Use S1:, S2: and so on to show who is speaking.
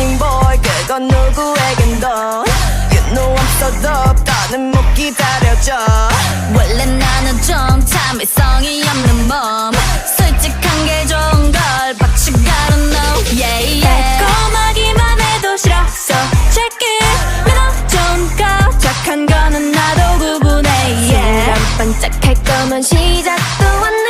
S1: morning boy 그건 누구에겐도 You know I'm so dope 더는 못 기다려져
S2: 원래 나는 좀 참을성이 없는 몸. 솔직한 게 좋은 걸 But you gotta know yeah yeah. 달콤하기만 해도 싫었어. Check it 믿어좀 까딱한 거는 나도 구분해. Yeah.
S1: 반짝할 거면 시작도 안돼